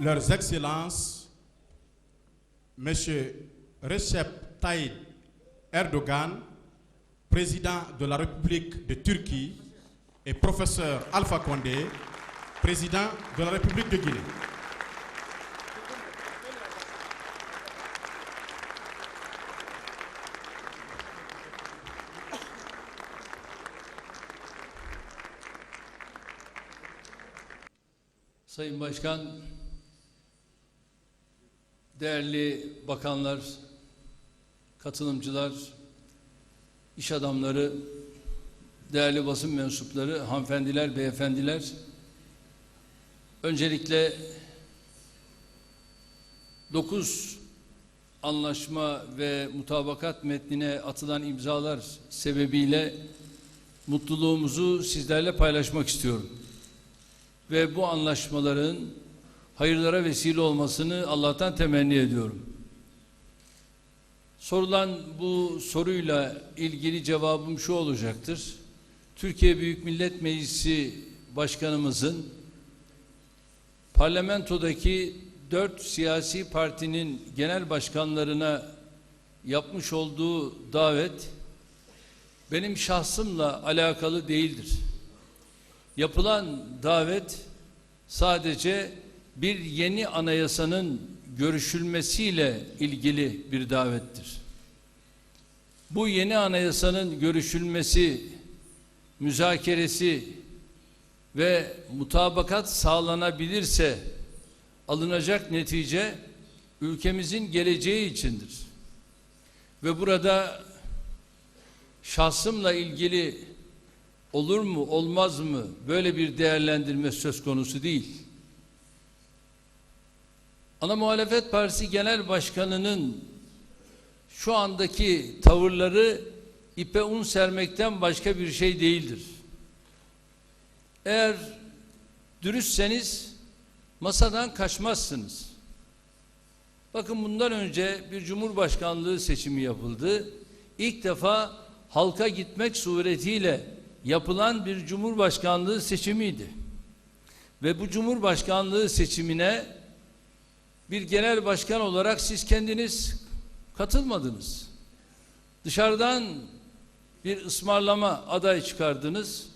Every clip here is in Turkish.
Leurs Excellences, Monsieur Recep Tayyip Erdogan, président de la République de Turquie, et professeur Alpha Condé, président de la République de Guinée. Değerli bakanlar, katılımcılar, iş adamları, değerli basın mensupları, hanımefendiler, beyefendiler, öncelikle 9 anlaşma ve mutabakat metnine atılan imzalar sebebiyle mutluluğumuzu sizlerle paylaşmak istiyorum. Ve bu anlaşmaların hayırlara vesile olmasını Allah'tan temenni ediyorum. Sorulan bu soruyla ilgili cevabım şu olacaktır. Türkiye Büyük Millet Meclisi Başkanımızın parlamentodaki dört siyasi partinin genel başkanlarına yapmış olduğu davet benim şahsımla alakalı değildir. Yapılan davet sadece bir yeni anayasanın görüşülmesiyle ilgili bir davettir. Bu yeni anayasanın görüşülmesi, müzakeresi ve mutabakat sağlanabilirse alınacak netice ülkemizin geleceği içindir. Ve burada şahsımla ilgili olur mu olmaz mı böyle bir değerlendirme söz konusu değil. Ana Muhalefet Partisi Genel Başkanı'nın şu andaki tavırları ipe un sermekten başka bir şey değildir. Eğer dürüstseniz masadan kaçmazsınız. Bakın bundan önce bir cumhurbaşkanlığı seçimi yapıldı. İlk defa halka gitmek suretiyle yapılan bir cumhurbaşkanlığı seçimiydi. Ve bu cumhurbaşkanlığı seçimine bir genel başkan olarak siz kendiniz katılmadınız. Dışarıdan bir ısmarlama aday çıkardınız.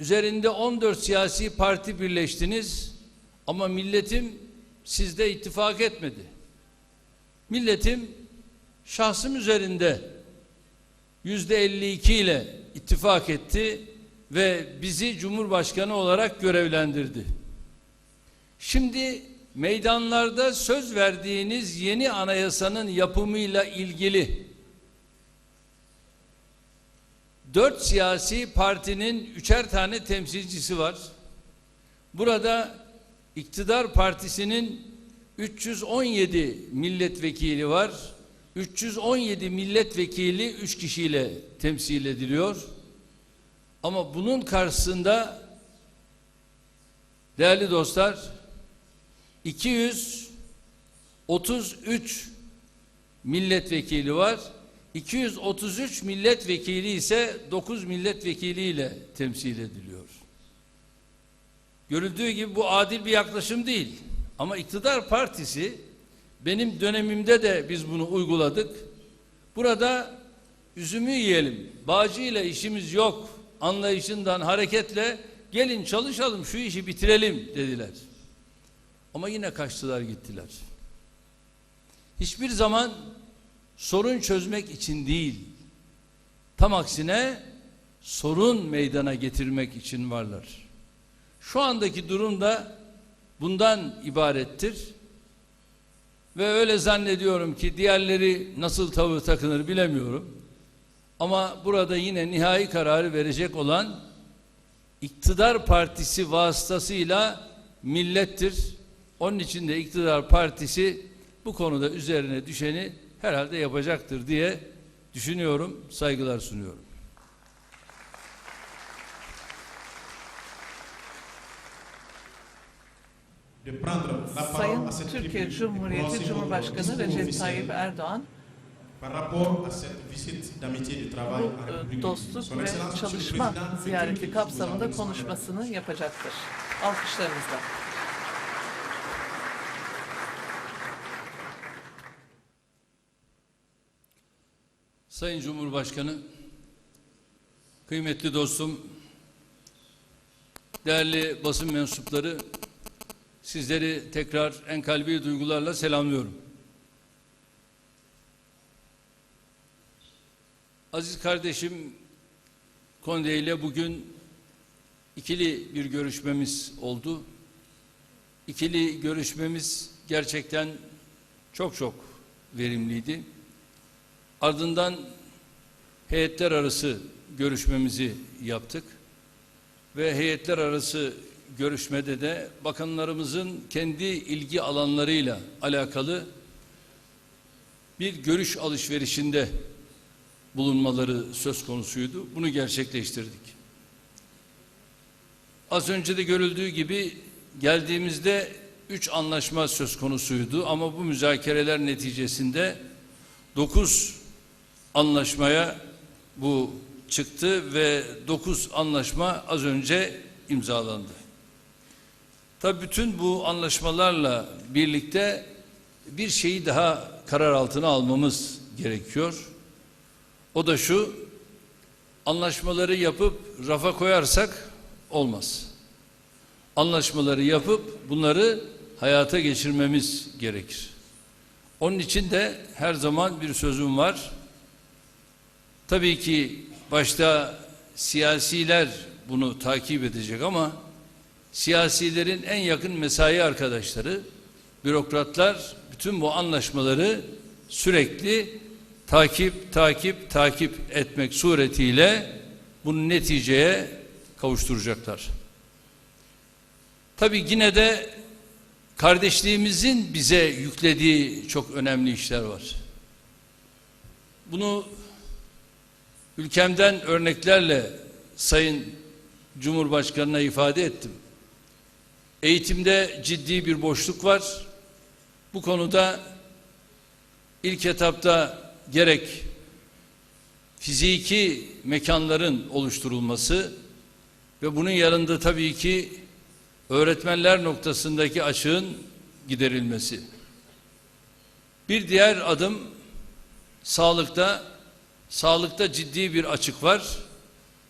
Üzerinde 14 siyasi parti birleştiniz ama milletim sizde ittifak etmedi. Milletim şahsım üzerinde yüzde 52 ile ittifak etti ve bizi Cumhurbaşkanı olarak görevlendirdi. Şimdi meydanlarda söz verdiğiniz yeni anayasanın yapımıyla ilgili dört siyasi partinin üçer tane temsilcisi var. Burada iktidar partisinin 317 milletvekili var. 317 milletvekili 3 kişiyle temsil ediliyor. Ama bunun karşısında değerli dostlar 233 milletvekili var. 233 milletvekili ise 9 milletvekiliyle temsil ediliyor. Görüldüğü gibi bu adil bir yaklaşım değil. Ama iktidar partisi benim dönemimde de biz bunu uyguladık. Burada üzümü yiyelim, bağcı ile işimiz yok anlayışından hareketle gelin çalışalım şu işi bitirelim dediler. Ama yine kaçtılar gittiler. Hiçbir zaman sorun çözmek için değil, tam aksine sorun meydana getirmek için varlar. Şu andaki durum da bundan ibarettir. Ve öyle zannediyorum ki diğerleri nasıl tavır takınır bilemiyorum. Ama burada yine nihai kararı verecek olan iktidar partisi vasıtasıyla millettir. Onun için de iktidar partisi bu konuda üzerine düşeni herhalde yapacaktır diye düşünüyorum, saygılar sunuyorum. Sayın Türkiye Cumhuriyeti Cumhurbaşkanı Recep Tayyip Erdoğan bu e, dostluk ve çalışma ziyareti kapsamında konuşmasını yapacaktır. Alkışlarınızla. Sayın Cumhurbaşkanı, kıymetli dostum, değerli basın mensupları, sizleri tekrar en kalbi duygularla selamlıyorum. Aziz kardeşim Konde ile bugün ikili bir görüşmemiz oldu. İkili görüşmemiz gerçekten çok çok verimliydi. Ardından heyetler arası görüşmemizi yaptık. Ve heyetler arası görüşmede de bakanlarımızın kendi ilgi alanlarıyla alakalı bir görüş alışverişinde bulunmaları söz konusuydu. Bunu gerçekleştirdik. Az önce de görüldüğü gibi geldiğimizde üç anlaşma söz konusuydu ama bu müzakereler neticesinde dokuz anlaşmaya bu çıktı ve dokuz anlaşma az önce imzalandı. Tabii bütün bu anlaşmalarla birlikte bir şeyi daha karar altına almamız gerekiyor. O da şu, anlaşmaları yapıp rafa koyarsak olmaz. Anlaşmaları yapıp bunları hayata geçirmemiz gerekir. Onun için de her zaman bir sözüm var. Tabii ki başta siyasiler bunu takip edecek ama siyasilerin en yakın mesai arkadaşları, bürokratlar bütün bu anlaşmaları sürekli takip, takip, takip etmek suretiyle bunu neticeye kavuşturacaklar. Tabii yine de kardeşliğimizin bize yüklediği çok önemli işler var. Bunu ülkemden örneklerle Sayın Cumhurbaşkanı'na ifade ettim. Eğitimde ciddi bir boşluk var. Bu konuda ilk etapta gerek fiziki mekanların oluşturulması ve bunun yanında tabii ki öğretmenler noktasındaki açığın giderilmesi. Bir diğer adım sağlıkta sağlıkta ciddi bir açık var.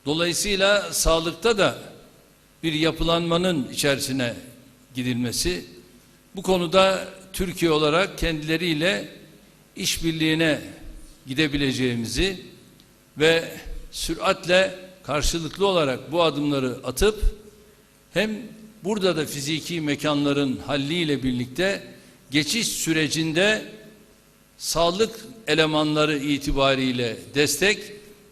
Dolayısıyla sağlıkta da bir yapılanmanın içerisine gidilmesi. Bu konuda Türkiye olarak kendileriyle işbirliğine gidebileceğimizi ve süratle karşılıklı olarak bu adımları atıp hem burada da fiziki mekanların halliyle birlikte geçiş sürecinde sağlık elemanları itibariyle destek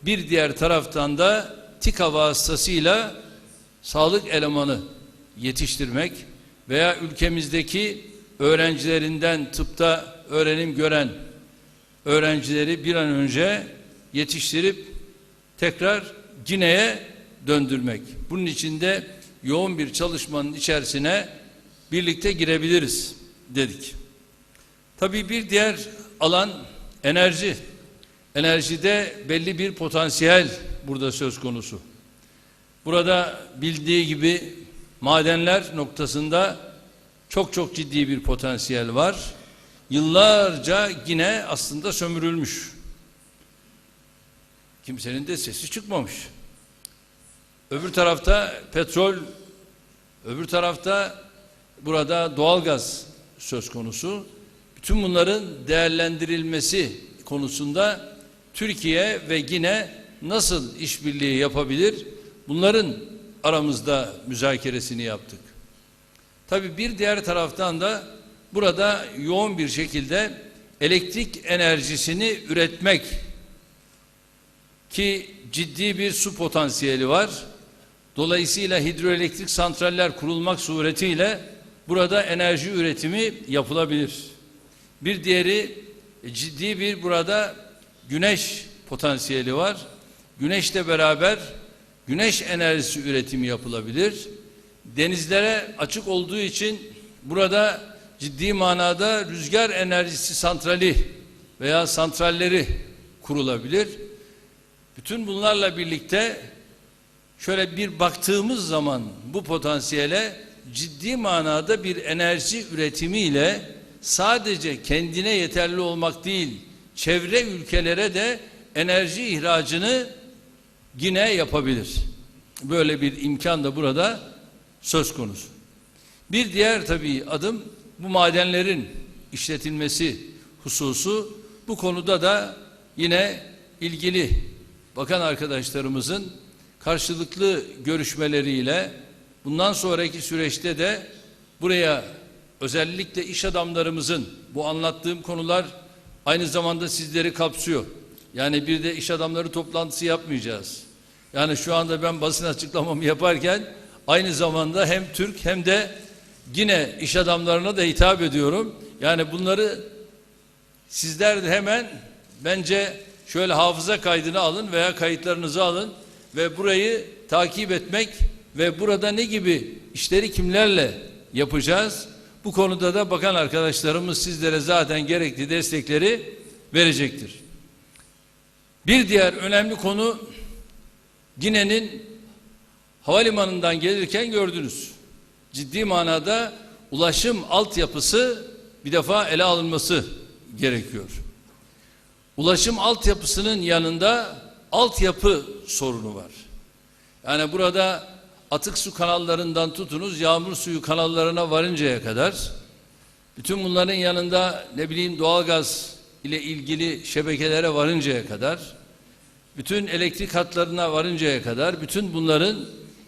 bir diğer taraftan da TİKA vasıtasıyla sağlık elemanı yetiştirmek veya ülkemizdeki öğrencilerinden tıpta öğrenim gören öğrencileri bir an önce yetiştirip tekrar Gine'ye döndürmek. Bunun için de yoğun bir çalışmanın içerisine birlikte girebiliriz dedik. Tabii bir diğer alan enerji. Enerjide belli bir potansiyel burada söz konusu. Burada bildiği gibi madenler noktasında çok çok ciddi bir potansiyel var. Yıllarca yine aslında sömürülmüş. Kimsenin de sesi çıkmamış. Öbür tarafta petrol, öbür tarafta burada doğalgaz söz konusu. Bütün bunların değerlendirilmesi konusunda Türkiye ve yine nasıl işbirliği yapabilir? Bunların aramızda müzakeresini yaptık. Tabii bir diğer taraftan da burada yoğun bir şekilde elektrik enerjisini üretmek ki ciddi bir su potansiyeli var. Dolayısıyla hidroelektrik santraller kurulmak suretiyle burada enerji üretimi yapılabilir. Bir diğeri e, ciddi bir burada güneş potansiyeli var. Güneşle beraber güneş enerjisi üretimi yapılabilir. Denizlere açık olduğu için burada ciddi manada rüzgar enerjisi santrali veya santralleri kurulabilir. Bütün bunlarla birlikte şöyle bir baktığımız zaman bu potansiyele ciddi manada bir enerji üretimiyle sadece kendine yeterli olmak değil, çevre ülkelere de enerji ihracını yine yapabilir. Böyle bir imkan da burada söz konusu. Bir diğer tabii adım bu madenlerin işletilmesi hususu. Bu konuda da yine ilgili bakan arkadaşlarımızın karşılıklı görüşmeleriyle bundan sonraki süreçte de buraya özellikle iş adamlarımızın bu anlattığım konular aynı zamanda sizleri kapsıyor. Yani bir de iş adamları toplantısı yapmayacağız. Yani şu anda ben basın açıklamamı yaparken aynı zamanda hem Türk hem de yine iş adamlarına da hitap ediyorum. Yani bunları sizler de hemen bence şöyle hafıza kaydını alın veya kayıtlarınızı alın ve burayı takip etmek ve burada ne gibi işleri kimlerle yapacağız? Bu konuda da bakan arkadaşlarımız sizlere zaten gerekli destekleri verecektir. Bir diğer önemli konu Gine'nin havalimanından gelirken gördünüz. Ciddi manada ulaşım altyapısı bir defa ele alınması gerekiyor. Ulaşım altyapısının yanında altyapı sorunu var. Yani burada atık su kanallarından tutunuz yağmur suyu kanallarına varıncaya kadar bütün bunların yanında ne bileyim doğalgaz ile ilgili şebekelere varıncaya kadar bütün elektrik hatlarına varıncaya kadar bütün bunların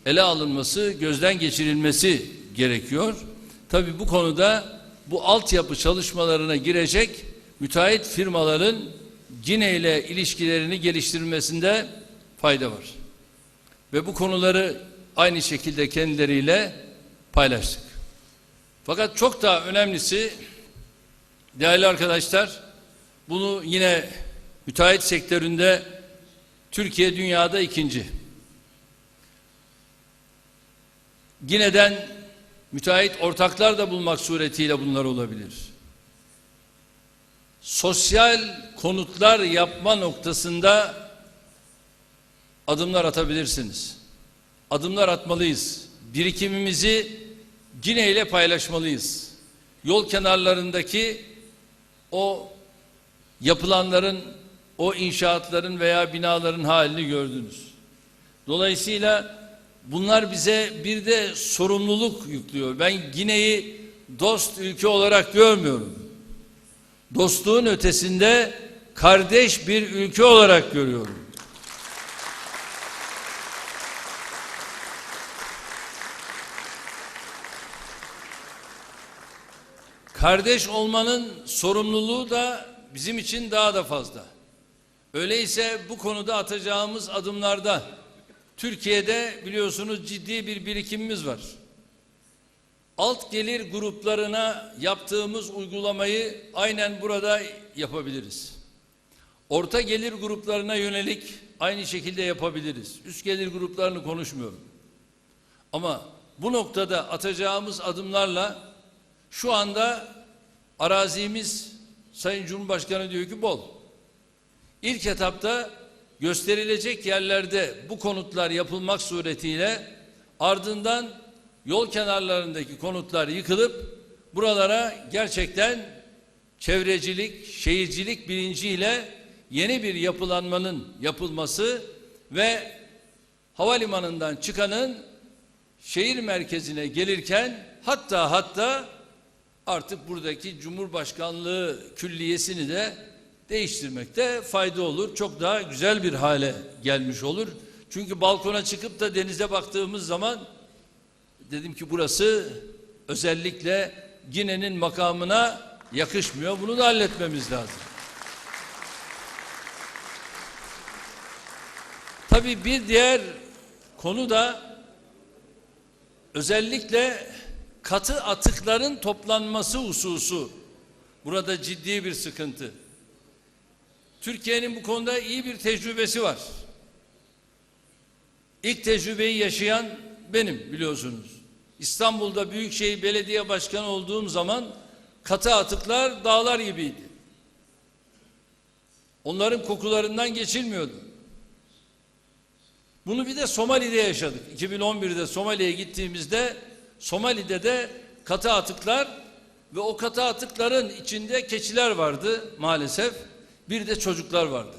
ele alınması, gözden geçirilmesi gerekiyor. Tabi bu konuda bu altyapı çalışmalarına girecek müteahhit firmaların Cine ile ilişkilerini geliştirmesinde fayda var. Ve bu konuları aynı şekilde kendileriyle paylaştık. Fakat çok daha önemlisi değerli arkadaşlar bunu yine müteahhit sektöründe Türkiye dünyada ikinci. Gine'den müteahhit ortaklar da bulmak suretiyle bunlar olabilir. Sosyal konutlar yapma noktasında adımlar atabilirsiniz. Adımlar atmalıyız. Birikimimizi Gine ile paylaşmalıyız. Yol kenarlarındaki o yapılanların, o inşaatların veya binaların halini gördünüz. Dolayısıyla bunlar bize bir de sorumluluk yüklüyor. Ben Gine'yi dost ülke olarak görmüyorum. Dostluğun ötesinde kardeş bir ülke olarak görüyorum. Kardeş olmanın sorumluluğu da bizim için daha da fazla. Öyleyse bu konuda atacağımız adımlarda Türkiye'de biliyorsunuz ciddi bir birikimimiz var. Alt gelir gruplarına yaptığımız uygulamayı aynen burada yapabiliriz. Orta gelir gruplarına yönelik aynı şekilde yapabiliriz. Üst gelir gruplarını konuşmuyorum. Ama bu noktada atacağımız adımlarla şu anda arazimiz Sayın Cumhurbaşkanı diyor ki bol. İlk etapta gösterilecek yerlerde bu konutlar yapılmak suretiyle ardından yol kenarlarındaki konutlar yıkılıp buralara gerçekten çevrecilik, şehircilik bilinciyle yeni bir yapılanmanın yapılması ve havalimanından çıkanın şehir merkezine gelirken hatta hatta artık buradaki Cumhurbaşkanlığı külliyesini de değiştirmekte fayda olur. Çok daha güzel bir hale gelmiş olur. Çünkü balkona çıkıp da denize baktığımız zaman dedim ki burası özellikle Gine'nin makamına yakışmıyor. Bunu da halletmemiz lazım. Tabii bir diğer konu da özellikle katı atıkların toplanması hususu. Burada ciddi bir sıkıntı. Türkiye'nin bu konuda iyi bir tecrübesi var. İlk tecrübeyi yaşayan benim biliyorsunuz. İstanbul'da Büyükşehir Belediye Başkanı olduğum zaman katı atıklar dağlar gibiydi. Onların kokularından geçilmiyordu. Bunu bir de Somali'de yaşadık. 2011'de Somali'ye gittiğimizde Somali'de de katı atıklar ve o katı atıkların içinde keçiler vardı maalesef. Bir de çocuklar vardı.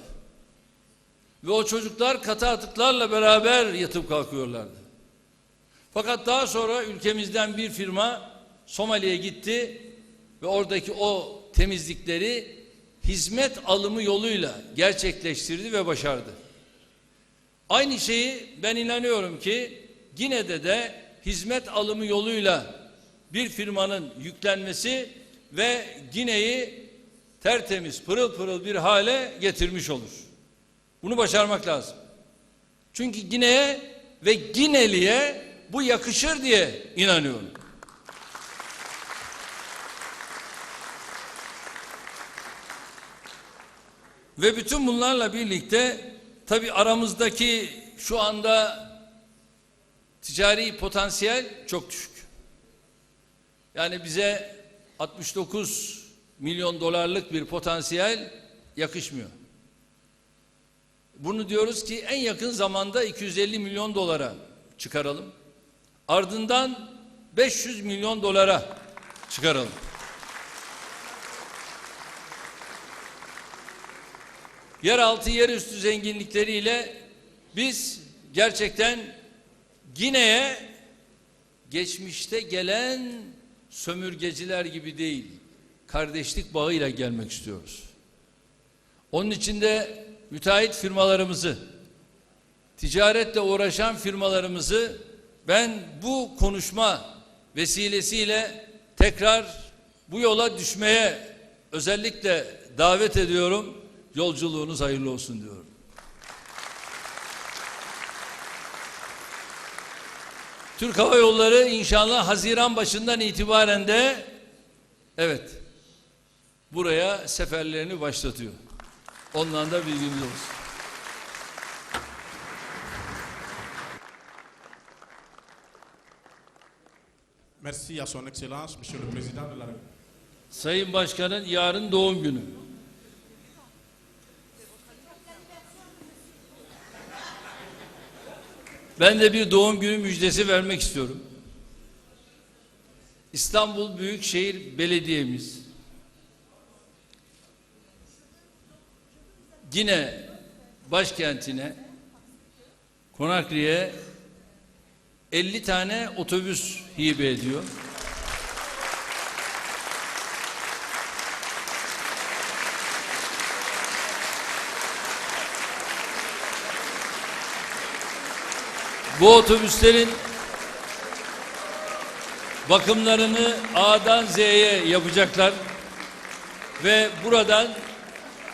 Ve o çocuklar katı atıklarla beraber yatıp kalkıyorlardı. Fakat daha sonra ülkemizden bir firma Somali'ye gitti ve oradaki o temizlikleri hizmet alımı yoluyla gerçekleştirdi ve başardı. Aynı şeyi ben inanıyorum ki Gine'de de hizmet alımı yoluyla bir firmanın yüklenmesi ve Gine'yi tertemiz pırıl pırıl bir hale getirmiş olur. Bunu başarmak lazım. Çünkü Gine'ye ve Gineli'ye bu yakışır diye inanıyorum. Ve bütün bunlarla birlikte tabi aramızdaki şu anda ticari potansiyel çok düşük. Yani bize 69 milyon dolarlık bir potansiyel yakışmıyor. Bunu diyoruz ki en yakın zamanda 250 milyon dolara çıkaralım. Ardından 500 milyon dolara çıkaralım. Yeraltı yerüstü zenginlikleriyle biz gerçekten Gine'ye geçmişte gelen sömürgeciler gibi değil, kardeşlik bağıyla gelmek istiyoruz. Onun için de müteahhit firmalarımızı, ticaretle uğraşan firmalarımızı ben bu konuşma vesilesiyle tekrar bu yola düşmeye özellikle davet ediyorum. Yolculuğunuz hayırlı olsun diyorum. Türk Hava Yolları inşallah Haziran başından itibaren de evet buraya seferlerini başlatıyor. Ondan da bilginiz olsun. Merci à son Excellence, Monsieur le Président de la République. Sayın Başkan'ın yarın doğum günü. Ben de bir doğum günü müjdesi vermek istiyorum. İstanbul Büyükşehir Belediye'miz yine başkentine Konakri'ye 50 tane otobüs hibe ediyor. Bu otobüslerin bakımlarını A'dan Z'ye yapacaklar ve buradan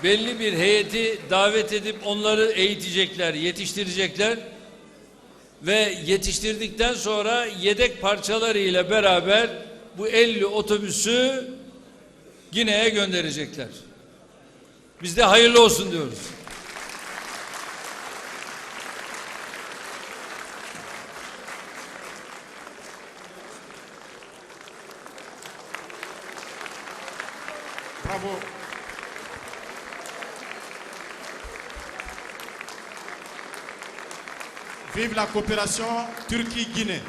belli bir heyeti davet edip onları eğitecekler, yetiştirecekler ve yetiştirdikten sonra yedek parçaları ile beraber bu 50 otobüsü Gine'ye gönderecekler. Biz de hayırlı olsun diyoruz. Bravo. Vive la coopération Turquie-Guinée.